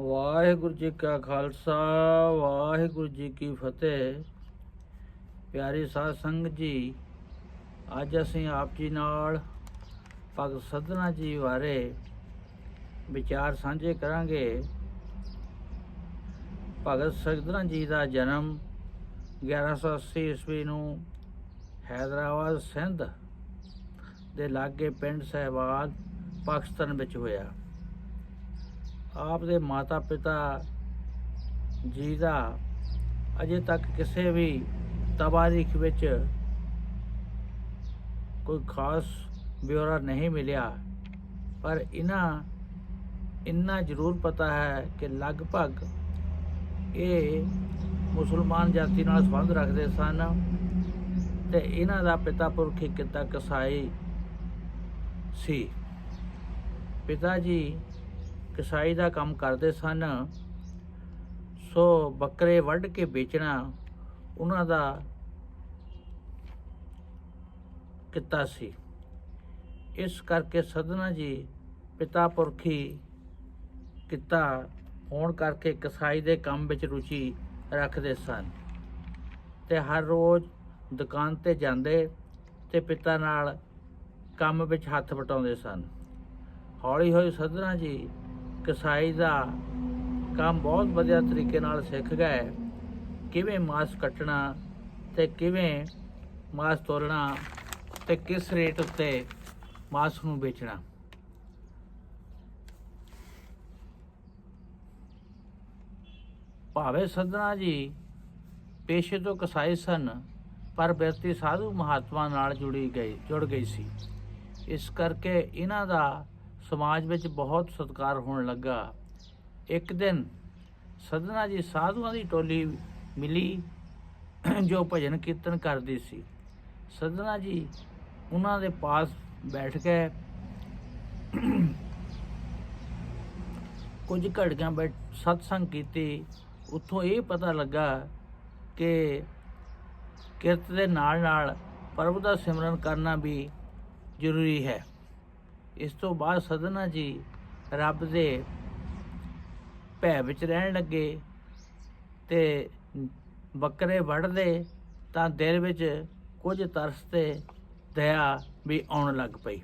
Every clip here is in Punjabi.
ਵਾਹਿਗੁਰੂ ਜੀ ਕਾ ਖਾਲਸਾ, ਵਾਹਿਗੁਰੂ ਜੀ ਕੀ ਫਤਿਹ। ਪਿਆਰੇ ਸਾਧ ਸੰਗਤ ਜੀ, ਅੱਜ ਅਸੀਂ ਆਪ ਜੀ ਨਾਲ ਭਗਤ ਸਦਨਾ ਜੀ ਬਾਰੇ ਵਿਚਾਰ ਸਾਂਝੇ ਕਰਾਂਗੇ। ਭਗਤ ਸਦਨਾ ਜੀ ਦਾ ਜਨਮ 1180 ਈਸਵੀ ਨੂੰ ਹੈਦਰਾਬਾਦ ਸਿੰਧ ਦੇ ਲਾਗੇ ਪਿੰਡ ਸਹਿਬਾਦ ਪਾਕਿਸਤਾਨ ਵਿੱਚ ਹੋਇਆ। ਆਪ ਦੇ ਮਾਤਾ ਪਿਤਾ ਜੀ ਦਾ ਅਜੇ ਤੱਕ ਕਿਸੇ ਵੀ ਤਬਾਰੀਖ ਵਿੱਚ ਕੋਈ ਖਾਸ ਬਿਉਰਾ ਨਹੀਂ ਮਿਲਿਆ। ਪਰ ਇਹਨਾਂ ਇੰਨਾ ਜ਼ਰੂਰ ਪਤਾ ਹੈ ਕਿ ਲਗਭਗ ਇਹ ਮੁਸਲਮਾਨ ਜਾਤੀ ਨਾਲ ਸੰਬੰਧ ਰੱਖਦੇ ਸਨ ਤੇ ਇਹਨਾਂ ਦਾ ਪਿਤਾ ਪੁਰਖ ਇੱਕ ਕਿੱਤਾ ਕਸਾਈ ਸੀ। ਪਿਤਾ ਜੀ ਕਸਾਈ ਦਾ ਕੰਮ ਕਰਦੇ ਸਨ, ਸੋ ਬੱਕਰੇ ਵੱਢ ਕੇ ਵੇਚਣਾ ਉਹਨਾਂ ਦਾ ਕਿੱਤਾ ਸੀ। ਇਸ ਕਰਕੇ ਸਦਨਾ ਜੀ ਪਿਤਾ ਪੁਰਖੀ ਕਿੱਤਾ ਹੋਣ ਕਰਕੇ ਕਸਾਈ ਦੇ ਕੰਮ ਵਿੱਚ ਰੁਚੀ ਰੱਖਦੇ ਸਨ ਤੇ ਹਰ ਰੋਜ਼ ਦੁਕਾਨ ਤੇ ਜਾਂਦੇ ਤੇ ਪਿਤਾ ਨਾਲ ਕੰਮ ਵਿੱਚ ਹੱਥ ਵਟਾਉਂਦੇ ਸਨ। ਹੌਲੀ ਹੌਲੀ ਸਦਨਾ ਜੀ ਕਸਾਈ ਦਾ ਕੰਮ ਬਹੁਤ ਵਧੀਆ ਤਰੀਕੇ ਨਾਲ ਸਿੱਖ ਗਏ ਕਿਵੇਂ ਮਾਸ ਕੱਟਣਾ ਤੇ ਕਿਵੇਂ ਮਾਸ ਤੋਲਣਾ ਤੇ ਕਿਸ ਰੇਟ ਉੱਤੇ ਮਾਸ ਨੂੰ ਵੇਚਣਾ। ਭਾਵੇਂ ਸਦਨਾ ਜੀ ਪੇਸ਼ੇ ਤੋਂ ਕਸਾਈ ਸਨ, ਪਰ ਬਿਰਤੀ ਸਾਧੂ ਮਹਾਤਮਾ ਨਾਲ ਜੁੜੀ ਗਈ, ਜੁੜ ਗਈ ਸੀ। ਇਸ ਕਰਕੇ ਇਹਨਾਂ ਦਾ ਸਮਾਜ ਵਿੱਚ ਬਹੁਤ ਸਤਿਕਾਰ ਹੋਣ ਲੱਗਾ। ਇੱਕ ਦਿਨ ਸਦਨਾ ਜੀ ਸਾਧੂਆਂ ਦੀ ਟੋਲੀ ਮਿਲੀ, ਜੋ ਭਜਨ ਕੀਰਤਨ ਕਰਦੀ ਸੀ। ਸਦਨਾ ਜੀ ਉਹਨਾਂ ਦੇ ਪਾਸ ਬੈਠ ਕੇ ਕੁਝ ਘੜੀਆਂ ਬੈਠ ਸਤਸੰਗ ਕੀਤੀ। ਉੱਥੋਂ ਇਹ ਪਤਾ ਲੱਗਾ ਕਿ ਕਿਰਤ ਦੇ ਨਾਲ ਨਾਲ ਪ੍ਰਭੂ ਦਾ ਸਿਮਰਨ ਕਰਨਾ ਵੀ ਜ਼ਰੂਰੀ ਹੈ। ਇਸ ਤੋਂ ਬਾਅਦ ਸਦਨਾ ਜੀ ਰੱਬ ਦੇ ਭੈ ਵਿੱਚ ਰਹਿਣ ਲੱਗੇ ਤੇ ਬੱਕਰੇ ਵੜਦੇ ਤਾਂ ਦਿਲ ਵਿੱਚ ਕੁਝ ਤਰਸ ਤੇ ਦਇਆ ਵੀ ਆਉਣ ਲੱਗ ਪਈ।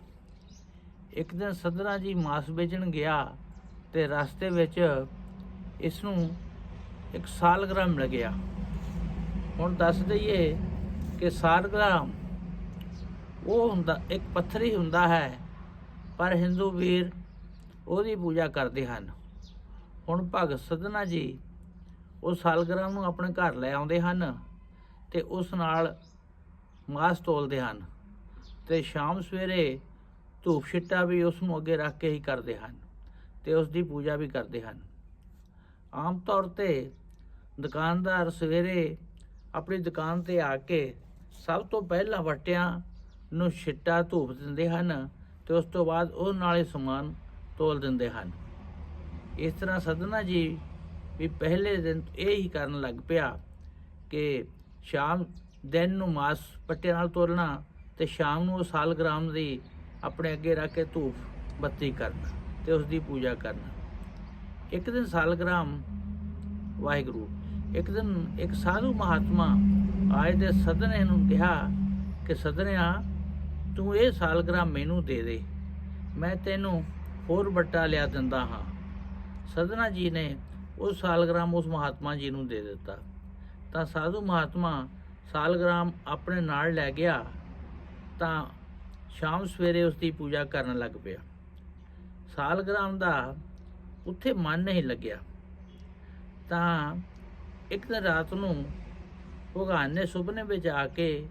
ਇੱਕ ਦਿਨ ਸਦਨਾ ਜੀ ਮਾਸ ਵੇਚਣ ਗਿਆ ਤੇ ਰਸਤੇ ਵਿੱਚ ਇਸ ਨੂੰ ਇੱਕ ਸਾਲਗ੍ਰਾਮ ਮਿਲ ਗਿਆ। ਹੁਣ ਦੱਸ ਦਈਏ ਕਿ ਸਾਲਗ੍ਰਾਮ ਉਹ ਹੁੰਦਾ, ਇੱਕ ਪੱਥਰ ਹੀ ਹੁੰਦਾ ਹੈ ਪਰ ਹਿੰਦੂ ਵੀਰ ਉਹਦੀ ਪੂਜਾ ਕਰਦੇ ਹਨ। ਹੁਣ ਭਗਤ ਸਦਨਾ ਜੀ ਉਹ ਸਾਲਗ੍ਰਾਮ ਨੂੰ ਆਪਣੇ ਘਰ ਲੈ ਆਉਂਦੇ ਹਨ ਤੇ ਉਸ ਨਾਲ ਮਾਸ ਤੋਲਦੇ ਹਨ ਤੇ ਸ਼ਾਮ ਸਵੇਰੇ ਧੂਪ ਛਿੱਟਾ ਵੀ ਉਸ ਨੂੰ ਅੱਗੇ ਰੱਖ ਕੇ ਹੀ ਕਰਦੇ ਹਨ ਤੇ ਉਸ ਦੀ ਪੂਜਾ ਵੀ ਕਰਦੇ ਹਨ। ਆਮ ਤੌਰ ਤੇ ਦੁਕਾਨਦਾਰ ਸਵੇਰੇ ਆਪਣੀ ਦੁਕਾਨ ਤੇ ਆ ਕੇ ਸਭ ਤੋਂ ਪਹਿਲਾਂ ਵਟਿਆਂ ਨੂੰ ਛਿੱਟਾ ਧੂਪ ਦਿੰਦੇ ਹਨ ਤੇ ਉਸ ਤੋਂ ਬਾਅਦ ਉਹ ਨਾਲੇ ਸਮਾਨ ਤੋਲ ਦਿੰਦੇ ਹਨ। ਇਸ ਤਰ੍ਹਾਂ ਸਦਨਾ ਜੀ ਵੀ ਪਹਿਲੇ ਦਿਨ ਇਹ ਹੀ ਕਰਨ ਲੱਗ ਪਿਆ ਕਿ ਸ਼ਾਮ ਦਿਨ ਨੂੰ ਮਾਸ ਪੱਟੇ ਨਾਲ ਤੋਲਣਾ ਤੇ ਸ਼ਾਮ ਨੂੰ ਉਹ ਸਾਲਗ੍ਰਾਮ ਦੀ ਆਪਣੇ ਅੱਗੇ ਰੱਖ ਕੇ ਧੂਫ ਬੱਤੀ ਕਰਨਾ ਤੇ ਉਸ ਦੀ ਪੂਜਾ ਕਰਨਾ। ਇੱਕ ਦਿਨ ਸਾਲਗ੍ਰਾਮ ਵਾਹਿਗੁਰੂ, ਇੱਕ ਦਿਨ ਇੱਕ ਸਾਧੂ ਮਹਾਤਮਾ ਆਏ ਦੇ ਸਦਨੇ ਨੂੰ ਕਿਹਾ ਕਿ ਸਦਨਿਆ ਤੂੰ ਇਹ ਸਾਲਗ੍ਰਾਮ ਮੈਨੂੰ ਦੇ ਦੇ। ਮੈਂ ਤੈਨੂੰ ਹੋਰ ਬੱਟਾ ਲਿਆ ਦਿੰਦਾ ਹਾਂ। ਸਦਨਾ ਜੀ ਨੇ ਉਹ ਸਾਲਗਰਾਮ ਉਸ ਮਹਾਤਮਾ ਜੀ ਨੂੰ ਦੇ ਦਿੱਤਾ। ਤਾਂ ਸਾਧੂ ਮਹਾਤਮਾ ਸਾਲਗਰਾਮ ਆਪਣੇ ਨਾਲ ਲੈ ਗਿਆ ਤਾਂ ਸ਼ਾਮ ਸਵੇਰੇ ਉਸ ਦੀ ਪੂਜਾ ਕਰਨ ਲੱਗ ਪਿਆ। ਸਾਲਗਰਾਮ ਦਾ ਉੱਥੇ ਮਨ ਨਹੀਂ ਲੱਗਿਆ। ਤਾਂ ਇੱਕ ਦਿਨ ਰਾਤ ਨੂੰ ਭਗਵਾਨ ਨੇ ਸੁਪਨੇ ਵਿੱਚ ਆ ਕੇ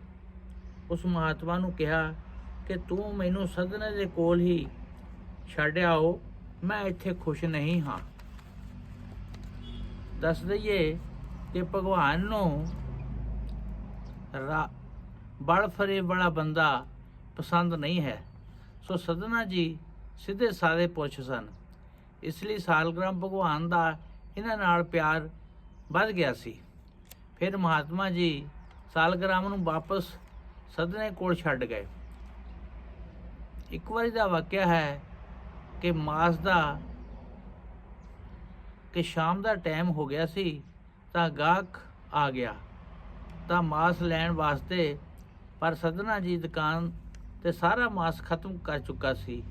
ਉਸ ਮਹਾਤਮਾ ਨੂੰ ਕਿਹਾ ਕਿ ਤੂੰ ਮੈਨੂੰ ਸਦਨੇ ਦੇ ਕੋਲ ਹੀ ਛੱਡ ਆਓ, ਮੈਂ ਇੱਥੇ ਖੁਸ਼ ਨਹੀਂ ਹਾਂ। ਦੱਸ ਦਈਏ ਕਿ ਭਗਵਾਨ ਨੂੰ ਰਾ- ਬਲ ਵਾਲਾ ਬੰਦਾ ਪਸੰਦ ਨਹੀਂ ਹੈ। ਸੋ ਸਦਨਾ ਜੀ ਸਿੱਧੇ ਸਾਦੇ ਪੁੱਛ ਸਨ, ਇਸ ਲਈ ਸਾਲਗ੍ਰਾਮ ਭਗਵਾਨ ਦਾ ਇਹਨਾਂ ਨਾਲ ਪਿਆਰ ਵੱਧ ਗਿਆ ਸੀ। ਫਿਰ ਮਹਾਤਮਾ ਜੀ ਸਾਲਗ੍ਰਾਮ ਨੂੰ ਵਾਪਸ ਸਦਨੇ ਕੋਲ ਛੱਡ ਗਏ। ਇੱਕ ਵਾਰੀ ਦਾ ਵਾਕਿਆ ਹੈ ਕਿ ਮਾਸ ਦਾ, ਕਿ ਸ਼ਾਮ ਦਾ ਟਾਈਮ ਹੋ ਗਿਆ ਸੀ, ਤਾਂ ਗਾਹਕ ਆ ਗਿਆ। ਤਾਂ ਮਾਸ ਲੈਣ ਵਾਸਤੇ ਪਰ ਸਦਨਾ ਜੀ ਦੁਕਾਨ ਤੇ ਸਾਰਾ ਮਾਸ ਖਤਮ ਕਰ ਚੁੱਕਾ ਸੀ।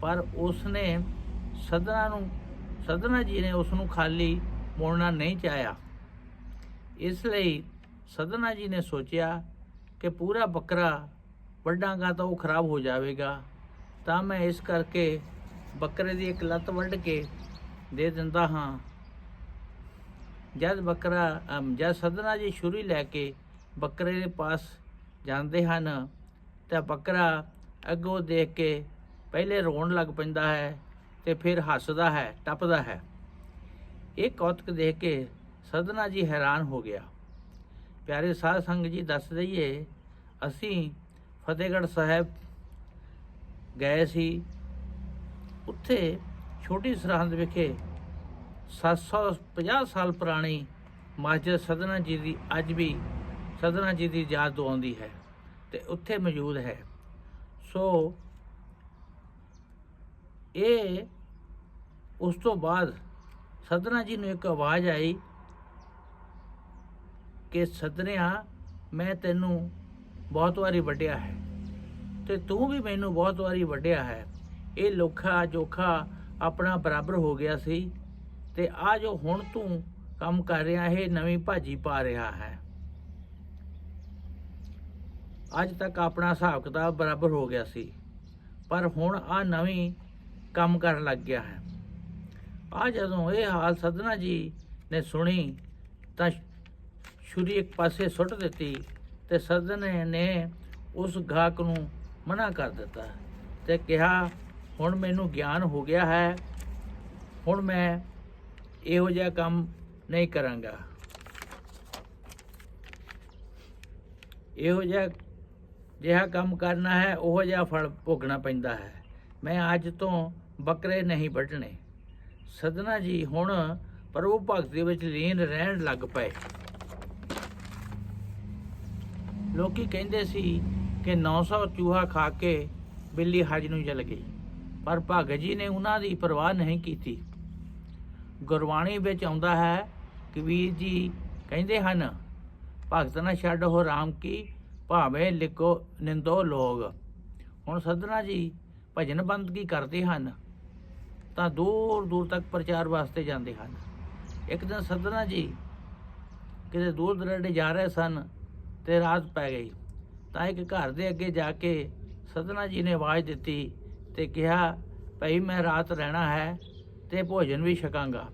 ਪਰ ਉਸ ਨੇ ਸਦਨਾ ਨੂੰ, ਸਦਨਾ ਜੀ ਨੇ ਉਸ ਨੂੰ ਖਾਲੀ ਮੋੜਨਾ ਨਹੀਂ ਚਾਹਿਆ। ਇਸ ਲਈ ਸਦਨਾ ਜੀ ਨੇ ਸੋਚਿਆ ਕਿ ਪੂਰਾ ਬੱਕਰਾ ਵੱਢਾਂਗਾ ਤਾਂ ਉਹ ਖਰਾਬ ਹੋ ਜਾਵੇਗਾ। ਤਾਂ ਮੈਂ ਇਸ ਕਰਕੇ ਬੱਕਰੇ ਦੀ ਇੱਕ ਲੱਤ ਵੱਢ ਕੇ ਦੇ ਦਿੰਦਾ ਹਾਂ। ਜਦ ਬੱਕਰਾ ਜਦ ਸਦਨਾ ਜੀ ਛੁਰੀ ਲੈ ਕੇ ਬੱਕਰੇ ਦੇ ਪਾਸ ਜਾਂਦੇ ਹਨ, ਤਾਂ ਬੱਕਰਾ ਅੱਗੋਂ ਦੇਖ ਕੇ ਪਹਿਲੇ ਰੋਣ ਲੱਗ ਪੈਂਦਾ ਹੈ ਤੇ ਫਿਰ ਹੱਸਦਾ ਹੈ, ਟੱਪਦਾ ਹੈ। ਇਹ ਕੌਤਕ ਦੇਖ ਕੇ ਸਦਨਾ ਜੀ ਹੈਰਾਨ ਹੋ ਗਿਆ। ਪਿਆਰੇ ਸਾਧ ਸੰਗ ਜੀ, ਦੱਸ ਦਈਏ, ਅਸੀਂ ਫਤਿਹਗੜ੍ਹ ਸਾਹਿਬ ਗਏ ਸੀ। ਉੱਥੇ ਛੋਟੀ ਸਰਹੰਦ ਵਿਖੇ 750 ਸਾਲ ਪੁਰਾਣੀ ਮਸਜਿਦ ਸਦਨਾ ਜੀ ਦੀ ਅੱਜ ਵੀ ਸਦਨਾ ਜੀ ਦੀ ਯਾਦ ਦਵਾਉਂਦੀ ਹੈ ਤੇ ਉੱਥੇ ਮੌਜੂਦ ਹੈ। ਸੋ ਇਹ ਉਸ ਤੋਂ ਬਾਅਦ ਸਦਨਾ ਜੀ ਨੂੰ ਇੱਕ ਆਵਾਜ਼ ਆਈ ਕਿ ਸਦਨਿਆ, ਮੈਂ ਤੈਨੂੰ ਬਹੁਤ ਵਾਰੀ ਵੱਢਿਆ ਹੈ। ਤੇ ਤੂੰ ਵੀ ਮੈਨੂੰ ਬਹੁਤ ਵਾਰੀ ਵੱਢਿਆ ਹੈ। ਇਹ ਲੋਖਾ ਜੋਖਾ ਆਪਣਾ ਬਰਾਬਰ ਹੋ ਗਿਆ ਸੀ ਤੇ ਆ ਜੋ ਹੁਣ ਤੂੰ ਕੰਮ ਕਰ ਰਿਹਾ ਇਹ ਨਵੀਂ ਭਾਜੀ ਪਾ ਰਿਹਾ ਹੈ। ਅੱਜ ਤੱਕ ਆਪਣਾ ਹਿਸਾਬ ਕਿਤਾਬ ਬਰਾਬਰ ਹੋ ਗਿਆ ਸੀ, ਪਰ ਹੁਣ ਆ ਨਵੀਂ ਕੰਮ ਕਰਨ ਲੱਗ ਗਿਆ ਹੈ। ਆ ਜਦੋਂ ਇਹ ਹਾਲ ਸਦਨਾ ਜੀ ਨੇ ਸੁਣੀ ਤਾਂ ਛੁਰੀ ਇੱਕ ਪਾਸੇ ਸੁੱਟ ਦਿੱਤੀ। ਤੇ ਸਦਨੇ ਨੇ ਉਸ ਗਾਹਕ ਨੂੰ ਮਨਾ ਕਰ ਦਿੱਤਾ ਤੇ ਕਿਹਾ, ਹੁਣ ਮੈਨੂੰ ਗਿਆਨ ਹੋ ਗਿਆ ਹੈ। ਹੁਣ ਮੈਂ ਇਹੋ ਜਿਹਾ ਕੰਮ ਨਹੀਂ ਕਰਾਂਗਾ। ਇਹੋ ਜਿਹਾ ਜਿਹਾ ਕੰਮ ਕਰਨਾ ਹੈ, ਉਹ ਜਿਹਾ ਫਲ ਭੋਗਣਾ ਪੈਂਦਾ ਹੈ। ਮੈਂ ਅੱਜ ਤੋਂ ਬੱਕਰੇ ਨਹੀਂ ਵੱਢਣੇ। ਸਦਨਾ ਜੀ ਹੁਣ ਪ੍ਰਭੂ ਭਗਤੀ ਵਿੱਚ ਲੀਨ ਰਹਿਣ ਲੱਗ ਪਏ। ਲੋਕੀ ਕਹਿੰਦੇ ਸੀ ਕਿ 900 ਚੂਹਾ ਖਾ ਕੇ ਬਿੱਲੀ ਹਜ ਨੂੰ ਚਲ ਗਈ। ਪਰ ਭਗਤ ਜੀ ਨੇ ਉਹਨਾਂ ਦੀ ਪਰਵਾਹ ਨਹੀਂ ਕੀਤੀ। ਗੁਰਬਾਣੀ ਵਿੱਚ ਆਉਂਦਾ ਹੈ ਕਿ ਵੀਰ ਜੀ ਕਹਿੰਦੇ ਹਨ, ਭਗਤ ਨਾ ਹੋ ਰਾਮ ਕੀ, ਭਾਵੇਂ ਲਿਖੋ ਨਿੰਦੋ ਲੋਗ। ਹੁਣ ਸਦਨਾ ਜੀ ਭਜਨ ਬੰਦਗੀ ਕਰਦੇ ਹਨ? ਤਾਂ ਦੂਰ ਦੂਰ ਤੱਕ ਪ੍ਰਚਾਰ ਵਾਸਤੇ ਜਾਂਦੇ ਹਨ। ਇੱਕ ਦਿਨ ਸਦਨਾ ਜੀ ਕਿਤੇ ਦੂਰ ਦਰਾਡੇ ਜਾ ਰਹੇ ਸਨ ਤੇ ਰਾਤ ਪੈ ਗਈ। ਤਾਂ ਇੱਕ ਘਰ ਦੇ ਅੱਗੇ ਜਾ ਕੇ ਸਦਨਾ ਜੀ ਨੇ ਆਵਾਜ਼ ਦਿੱਤੀ ਤੇ ਕਿਹਾ, ਭਈ ਮੈਂ ਰਾਤ ਰਹਿਣਾ ਹੈ ਤੇ ਭੋਜਨ ਵੀ ਛਕਾਂਗਾ।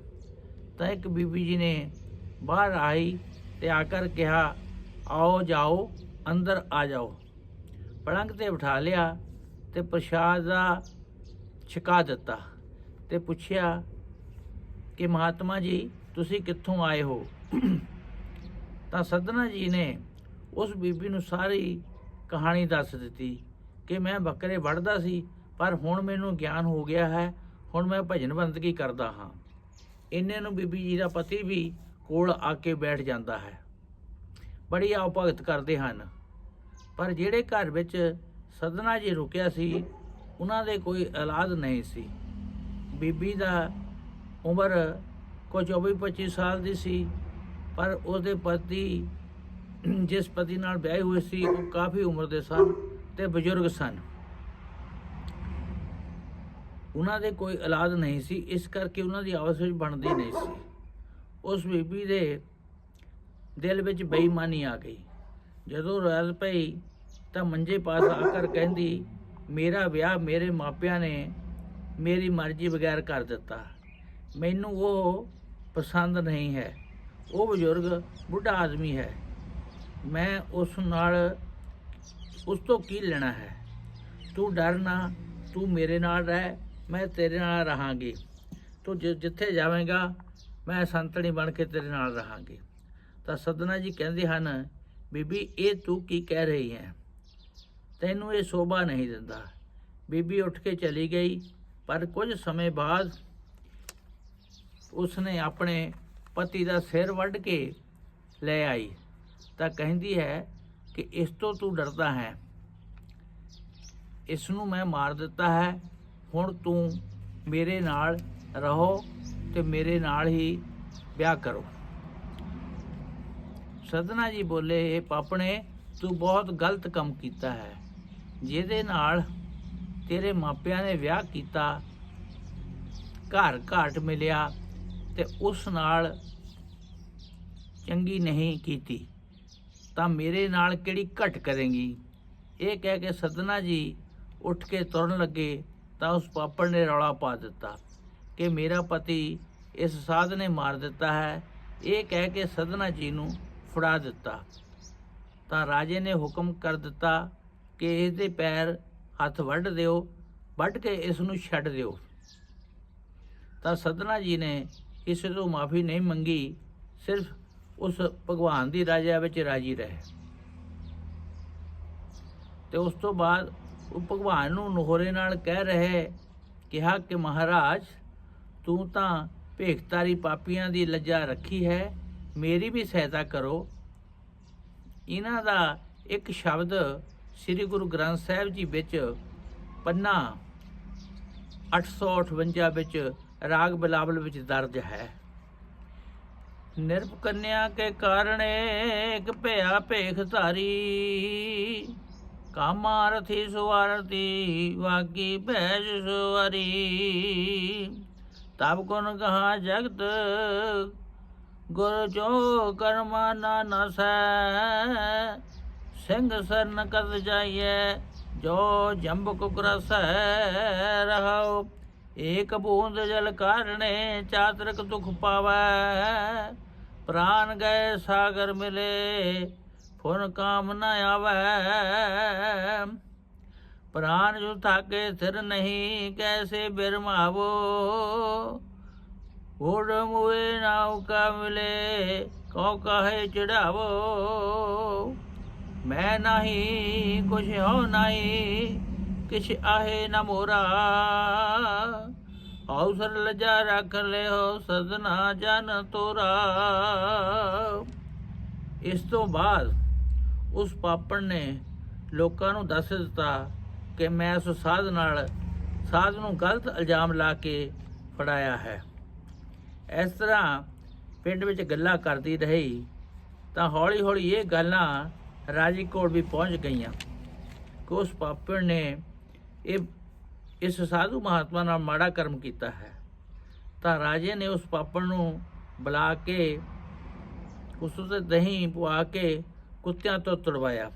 ਤਾਂ ਇੱਕ ਬੀਬੀ ਜੀ ਨੇ ਬਾਹਰ ਆਈ ਤੇ ਕਰ ਕਿਹਾ, ਆਓ ਜਾਓ, ਅੰਦਰ ਆ ਜਾਓ। ਪਲੰਗ ਤੇ ਬਿਠਾ ਲਿਆ ਤੇ ਪ੍ਰਸ਼ਾਦ ਦਾ ਛਕਾ ਦਿੱਤਾ ਤੇ ਪੁੱਛਿਆ ਕਿ, ਮਹਾਤਮਾ ਜੀ, ਤੁਸੀਂ ਕਿੱਥੋਂ ਆਏ ਹੋ? ਤਾਂ ਸਦਨਾ ਜੀ ਨੇ ਉਸ ਬੀਬੀ ਨੂੰ ਸਾਰੀ ਕਹਾਣੀ ਦੱਸ ਦਿੱਤੀ ਕਿ ਮੈਂ ਬੱਕਰੇ ਵੜਦਾ ਸੀ, ਪਰ ਹੁਣ ਮੈਨੂੰ ਗਿਆਨ ਹੋ ਗਿਆ ਹੈ, ਹੁਣ ਮੈਂ ਭਜਨ ਬੰਦਗੀ ਕਰਦਾ ਹਾਂ। ਇੰਨੇ ਨੂੰ ਬੀਬੀ ਜੀ ਦਾ ਪਤੀ ਵੀ ਕੋਲ ਆ ਕੇ ਬੈਠ ਜਾਂਦਾ ਹੈ। ਬੜੀ ਆਓ ਭਗਤ ਕਰਦੇ ਹਨ। ਪਰ ਜਿਹੜੇ ਘਰ ਵਿੱਚ ਸਦਨਾ ਜੀ ਰੁਕਿਆ ਸੀ, ਉਹਨਾਂ ਦੇ ਕੋਈ ਔਲਾਦ ਨਹੀਂ ਸੀ। ਬੀਬੀ ਦਾ ਉਮਰ ਕੋਈ 24 25 ਸਾਲ ਦੀ ਸੀ, ਪਰ ਉਹਦੇ ਪਤੀ ਜਿਸ ਪਤੀ ਨਾਲ ਵਿਆਹੇ ਹੋਏ ਸੀ, ਉਹ ਕਾਫੀ ਉਮਰ ਦੇ ਸਨ ਤੇ ਬਜ਼ੁਰਗ ਸਨ। ਉਹਨਾਂ ਦੇ ਕੋਈ ਔਲਾਦ ਨਹੀਂ ਸੀ, ਇਸ ਕਰਕੇ ਉਹਨਾਂ ਦੀ ਆਪਸ ਵਿੱਚ ਬਣਦੀ ਨਹੀਂ ਸੀ। ਉਸ ਬੀਬੀ ਦੇ ਦਿਲ ਵਿੱਚ ਬੇਈਮਾਨੀ ਆ ਗਈ। ਜਦੋਂ ਰਲ ਪਈ ਤਾਂ ਮੰਜੇ ਪਾਸ ਆ ਕਰ ਕਹਿੰਦੀ, ਮੇਰਾ ਵਿਆਹ ਮੇਰੇ ਮਾਪਿਆਂ ਨੇ ਮੇਰੀ ਮਰਜ਼ੀ ਬਗੈਰ ਕਰ ਦਿੱਤਾ। ਮੈਨੂੰ ਉਹ ਪਸੰਦ ਨਹੀਂ ਹੈ। ਉਹ ਬਜ਼ੁਰਗ ਬੁੱਢਾ ਆਦਮੀ ਹੈ। ਮੈਂ ਉਸ ਨਾਲ ਉਸ ਤੋਂ ਕੀ ਲੈਣਾ ਹੈ? ਤੂੰ ਡਰ ਨਾ, ਤੂੰ ਮੇਰੇ ਨਾਲ ਰਹਿ, ਮੈਂ ਤੇਰੇ ਨਾਲ ਰਹਾਂਗੀ। ਤੂੰ ਜਿੱਥੇ ਜਾਵੇਂਗਾ, ਮੈਂ ਸੰਤਣੀ ਬਣ ਕੇ ਤੇਰੇ ਨਾਲ ਰਹਾਂਗੀ। ਤਾਂ ਸਦਨਾ ਜੀ ਕਹਿੰਦੇ ਹਨ, ਬੀਬੀ, ਇਹ ਤੂੰ ਕੀ ਕਹਿ ਰਹੀ ਹੈ? ਤੈਨੂੰ ਇਹ ਸ਼ੋਭਾ ਨਹੀਂ ਦਿੰਦਾ। ਬੀਬੀ ਉੱਠ ਕੇ ਚਲੀ ਗਈ, ਪਰ ਕੁਝ ਸਮੇਂ ਬਾਅਦ ਉਸਨੇ ਆਪਣੇ ਪਤੀ ਦਾ ਸਿਰ ਵੱਢ ਕੇ ਲੈ ਆਈ। ਤਾਂ ਕਹਿੰਦੀ ਹੈ ਕਿ ਇਸ ਤੋਂ ਤੂੰ ਡਰਦਾ ਹੈ। ਇਸ ਨੂੰ ਮੈਂ ਮਾਰ ਦਿੱਤਾ ਹੈ। ਹੁਣ ਤੂੰ ਮੇਰੇ ਨਾਲ ਰਹੋ ਤੇ ਮੇਰੇ ਨਾਲ ਹੀ ਵਿਆਹ ਕਰੋ। ਸਦਨਾ ਜੀ ਬੋਲੇ ਇਹ ਪਾਪਣੇ, ਤੂੰ ਬਹੁਤ ਗਲਤ ਕੰਮ ਕੀਤਾ ਹੈ। ਜਿਹਦੇ ਨਾਲ ਤੇਰੇ ਮਾਪਿਆਂ ਨੇ ਵਿਆਹ ਕੀਤਾ, ਘਰ ਘਾਟ ਮਿਲਿਆ ਤੇ ਉਸ ਨਾਲ ਚੰਗੀ ਨਹੀਂ ਕੀਤੀ। ਤਾਂ ਮੇਰੇ ਨਾਲ ਕਿਹੜੀ ਘਟ ਕਰੇਂਗੀ? ਇਹ ਕਹਿ ਕੇ ਸਦਨਾ ਜੀ ਉੱਠ ਕੇ ਤੁਰਨ ਲੱਗੇ ਤਾਂ ਉਸ ਪਾਪੜ ਨੇ ਰੌਲਾ ਪਾ ਦਿੱਤਾ ਕਿ ਮੇਰਾ ਪਤੀ ਇਸ ਸਾਧ ਨੇ ਮਾਰ ਦਿੱਤਾ ਹੈ। ਇਹ ਕਹਿ ਕੇ ਸਦਨਾ ਜੀ ਨੂੰ ਫੜਾ ਦਿੱਤਾ। ਤਾਂ ਰਾਜੇ ਨੇ ਹੁਕਮ ਕਰ ਦਿੱਤਾ ਕਿ ਇਹਦੇ ਪੈਰ ਹੱਥ ਵੱਢ ਦਿਓ, ਵੱਢ ਕੇ ਇਸ ਨੂੰ ਛੱਡ ਦਿਓ। ਤਾਂ ਸਦਨਾ ਜੀ ਨੇ ਕਿਸੇ ਤੋਂ ਮਾਫੀ ਨਹੀਂ ਮੰਗੀ, ਸਿਰਫ ਉਸ ਭਗਵਾਨ ਦੀ ਰਾਜਾ ਵਿੱਚ ਰਾਜੀ ਰਹੇ। ਤੇ ਉਸ ਤੋਂ ਬਾਅਦ ਉਹ ਭਗਵਾਨ ਨੂੰ ਨੋਹਰੇ ਨਾਲ ਕਹਿ ਰਹੇ, ਕਿਹਾ ਕਿ ਮਹਾਰਾਜ, ਤੂੰ ਤਾਂ ਭੇਖਤਾਰੀ ਪਾਪੀਆਂ ਦੀ ਲੱਜਾ ਰੱਖੀ ਹੈ, ਮੇਰੀ ਵੀ ਸਹਾਇਤਾ ਕਰੋ। ਇਹਨਾਂ ਦਾ ਇੱਕ ਸ਼ਬਦ ਸ੍ਰੀ ਗੁਰੂ ਗ੍ਰੰਥ ਸਾਹਿਬ ਜੀ ਵਿੱਚ ਪੰਨਾ 858 ਵਿੱਚ ਰਾਗ ਬਿਲਾਵਲ ਵਿੱਚ ਦਰਜ ਹੈ। ਨਿਰਭ ਕੰਨਿਆ ਕੇ ਕਾਰਣੇ ਇੱਕ ਭਿਆ ਭੇਖ ਧਾਰੀ। ਕਾਮਾਰਥੀ ਸੁਵਾਰਤੀ ਵਾਗੀ ਭੈਜ ਸੁਵਾਰੀ ਤਬ ਕੋਨ ਕਹਾ ਜਗਤ, ਗੁਰ ਜੋ ਕਰਮਾ ਨਾ ਨਸੈ। ਸਿੰਘ ਸਰਨ ਕਦ ਜਾਈਏ ਜੋ ਜੰਬ ਕੁਕਰਸ ਰਹਾਉ। ਏਕ ਬੂੰਦ ਜਲ ਕਾਰਣੇ ਚਾਤਰਕ ਦੁਖ ਪਾਵੈ। ਪ੍ਰਾਨ ਗਏ ਸਾਗਰ ਮਿਲੇ, ਫੁਨ ਕਾਮ ਨ ਆਵੈ। ਪ੍ਰਾਨ ਜੋ ਥਾਕੇ ਥਿਰ ਨਹੀਂ, ਕੈਸੇ ਬਿਰਮਾਵੋ? ਓੜ ਮੁਏ ਨਾਉ ਕਾ ਮਿਲੇ, ਕਉ ਕਹੇ ਚੜਾਵੋ? ਮੈਂ ਨਹੀਂ, ਕੁਛ ਹੋ ਨਹੀਂ, ਕਿਛ ਆਹੇ ਨ ਮੋਰਾ। ਔਸਰ ਲਜਾ ਰੱਖ ਲਿਓ ਸਦਨਾ ਜਨ ਤੋਰਾ। ਇਸ ਤੋਂ ਬਾਅਦ ਉਸ ਪਾਪਣ ਨੇ ਲੋਕਾਂ ਨੂੰ ਦੱਸ ਦਿੱਤਾ ਕਿ ਮੈਂ ਉਸ ਸਾਧ ਨਾਲ ਸਾਧ ਨੂੰ ਗਲਤ ਇਲਜ਼ਾਮ ਲਾ ਕੇ ਫੜਾਇਆ ਹੈ। ਇਸ ਤਰ੍ਹਾਂ ਪਿੰਡ ਵਿੱਚ ਗੱਲਾਂ ਕਰਦੀ ਰਹੀ ਤਾਂ ਹੌਲੀ ਹੌਲੀ ਇਹ ਗੱਲਾਂ ਰਾਜੀ ਕੋਲ ਵੀ ਪਹੁੰਚ ਗਈਆਂ ਕਿ ਉਸ ਪਾਪੜ ਨੇ ਇਹ ਇਸ ਸਾਧੂ ਮਹਾਤਮਾ ਨਾਲ ਮਾੜਾ ਕਰਮ ਕੀਤਾ ਹੈ। ਤਾਂ ਰਾਜੇ ਨੇ ਉਸ ਪਾਪੜ ਨੂੰ ਬੁਲਾ ਕੇ ਉਸ ਉਤੇ ਦਹੀਂ ਪਵਾ ਕੇ ਕੁੱਤਿਆਂ ਤੋਂ ਤੁੜਵਾਇਆ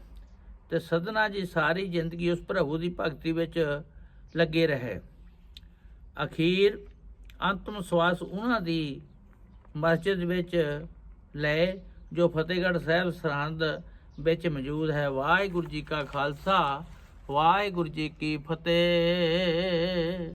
ਤੇ ਸਦਨਾ ਜੀ ਸਾਰੀ ਜ਼ਿੰਦਗੀ ਉਸ ਪ੍ਰਭੂ ਦੀ ਭਗਤੀ ਵਿੱਚ ਲੱਗੇ ਰਹੇ। ਅਖੀਰ ਅੰਤਮ ਸਵਾਸ ਉਹਨਾਂ ਦੀ ਮਸਜਿਦ ਵਿੱਚ ਲਏ, ਜੋ ਫਤਿਹਗੜ੍ਹ ਸਾਹਿਬ ਸਰਹੰਦ ਵਿੱਚ ਮੌਜੂਦ ਹੈ। ਵਾਹਿਗੁਰੂ ਜੀ ਕਾ ਖਾਲਸਾ। ਵਾਹਿਗੁਰੂ ਜੀ ਕੀ ਫਤਿਹ।